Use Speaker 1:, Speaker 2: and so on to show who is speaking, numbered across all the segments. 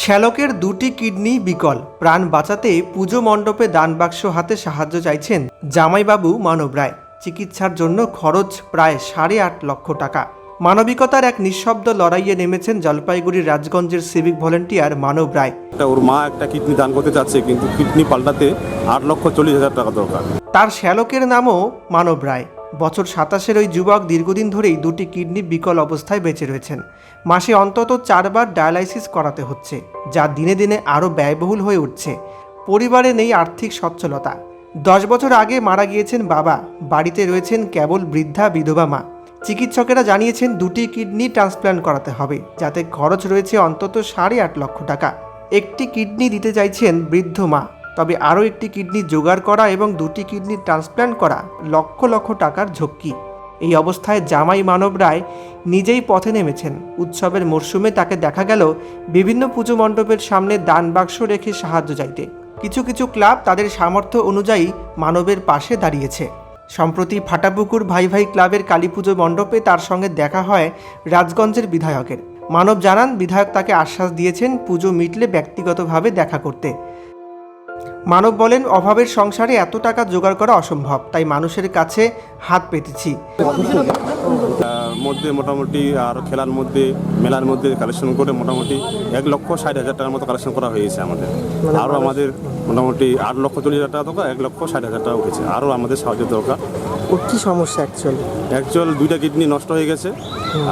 Speaker 1: শ্যালকের দুটি কিডনি বিকল। প্রাণ বাঁচাতে পুজো মণ্ডপে দান বাক্স হাতে সাহায্য চাইছেন জামাইবাবু মানব রায়। চিকিৎসার জন্য খরচ প্রায় সাড়ে আট লক্ষ টাকা। মানবিকতার এক নিঃশব্দ লড়াইয়ে নেমেছেন জলপাইগুড়ির রাজগঞ্জের সিভিক ভলেন্টিয়ার মানব রায়।
Speaker 2: ওর মা একটা কিডনি দান করতে চাচ্ছে কিন্তু কিডনি পাল্টাতে আট লক্ষ চল্লিশ হাজার টাকা দরকার।
Speaker 1: তার শ্যালকের নামও মানব রায়। বছর সাতাশের ওই যুবক দীর্ঘদিন ধরেই দুটি কিডনি বিকল অবস্থায় বেঁচে রয়েছেন। মাসে অন্তত চারবার ডায়ালাইসিস করাতে হচ্ছে, যা দিনে দিনে আরও ব্যয়বহুল হয়ে উঠছে। পরিবারে নেই আর্থিক সচ্ছলতা। দশ বছর আগে মারা গিয়েছেন বাবা, বাড়িতে রয়েছেন কেবল বৃদ্ধা বিধবা মা। চিকিৎসকেরা জানিয়েছেন দুটি কিডনি ট্রান্সপ্ল্যান্ট করাতে হবে, যাতে খরচ রয়েছে অন্তত সাড়ে আট লক্ষ টাকা। একটি কিডনি দিতে চাইছেন বৃদ্ধ মা। তবে আরও একটি কিডনি জোগাড় করা এবং দুটি কিডনি ট্রান্সপ্ল্যান্ট করা লক্ষ লক্ষ টাকার ঝক্কি। এই অবস্থায় জামাই মানব রায় নিজেই পথে নেমেছেন। উৎসবের মরশুমে তাকে দেখা গেল বিভিন্ন পুজো মণ্ডপের সামনে দান বাক্স রেখে সাহায্য চাইতে। কিছু কিছু ক্লাব তাদের সামর্থ্য অনুযায়ী মানবের পাশে দাঁড়িয়েছে। সম্প্রতি ফাটাপুকুর ভাই ভাই ক্লাবের কালীপুজো মণ্ডপে তার সঙ্গে দেখা হয় রাজগঞ্জের বিধায়কের। মানব জানান, বিধায়ক তাকে আশ্বাস দিয়েছেন পুজো মিটলে ব্যক্তিগতভাবে দেখা করতে। মানব বলেন অভাবের সংসারে এত টাকা জোগাড় করা অসম্ভব তাই মানুষের কাছে হাত পেতেছি।
Speaker 2: তার মধ্যে মোটামুটি আর খেলার মধ্যে মেলার মধ্যে কালেকশন করে মোটামুটি এক লক্ষ ষাট হাজার টাকার মতো কালেকশন করা হয়েছে আমাদের। আরও আমাদের মোটামুটি আট লক্ষ চল্লিশ হাজার টাকা দরকার এক লক্ষ ষাট হাজার টাকা উঠেছে। আরও আমাদের সাহায্য দরকার।
Speaker 3: ওর কি সমস্যা অ্যাকচুয়াল
Speaker 2: অ্যাকচুয়াল দুইটা কিডনি নষ্ট হয়ে গেছে।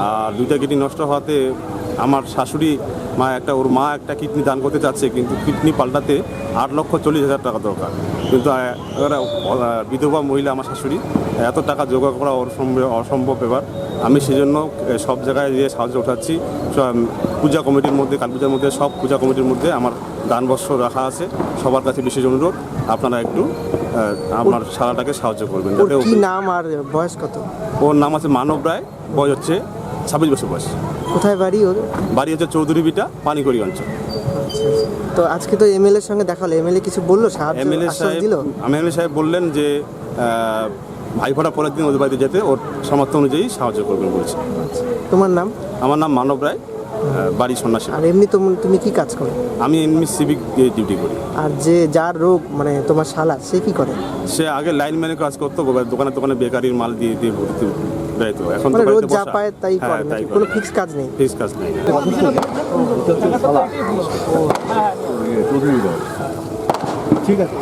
Speaker 2: আর দুইটা কিডনি নষ্ট হওয়াতে আমার শাশুড়ি মা একটা ওর মা একটা কিডনি দান করতে চাচ্ছে কিন্তু কিডনি পাল্টাতে আট লক্ষ চল্লিশ হাজার টাকা দরকার। কিন্তু বিধবা মহিলা আমার শাশুড়ি এত টাকা জোগাড় করা অসম্ভব অসম্ভব ব্যাপার। আমি সেই জন্য সব জায়গায় গিয়ে সাহায্য উঠাচ্ছি। পূজা কমিটির মধ্যে কালী পূজার মধ্যে সব পূজা কমিটির মধ্যে আমার দান বস্ত্র রাখা আছে। সবার কাছে বিশেষ অনুরোধ আপনারা একটু আমার সারাটাকে সাহায্য করবেন
Speaker 3: নাম আর বয়স কত?
Speaker 2: ওর নাম আছে মানব রায় বয়স হচ্ছে ছাব্বিশ বছর বয়স।
Speaker 3: কোথায় বাড়ি ওর
Speaker 2: বাড়ি হচ্ছে চৌধুরী বিটা পানিকড়ি অঞ্চল।
Speaker 3: তো আজকে তো এমএলএর সঙ্গে দেখা হলো। এমএলএ কিছু বলল? সাহায্য
Speaker 2: এমএলএ
Speaker 3: আশ্বাস
Speaker 2: সাহেব
Speaker 3: দিল?
Speaker 2: এমএলএ সাহেব বললেন যে আহ, ভাই ফোটা পরের দিন ওদের বাড়িতে যেতে ওর সামর্থ্য অনুযায়ী সাহায্য করবেন বলছে।
Speaker 3: তোমার নাম?
Speaker 2: আমার নাম মানব রায় বাড়ি সন্ন্যাসী।
Speaker 3: আর এমনি তুমি তুমি কি কাজ করো?
Speaker 2: আমি এমনি সিভিক ডিউটি করি।
Speaker 3: আর যে যার রোগ মানে তোমার শালা সে কি করে?
Speaker 2: সে আগে লাইন ম্যানে কাজ করতো দোকানে দোকানে বেকারির মাল দিয়ে দিয়ে ভর্তি বেড়াইতো এখন তো
Speaker 3: মানে রোজ যা পায় তাই
Speaker 2: হ্যাঁ,
Speaker 3: করে
Speaker 2: তাই
Speaker 3: নাকি?
Speaker 2: করে।
Speaker 3: কোনো ফিক্স কাজ নেই।
Speaker 2: ফিক্স কাজ নেই।
Speaker 4: ঠিক আছে।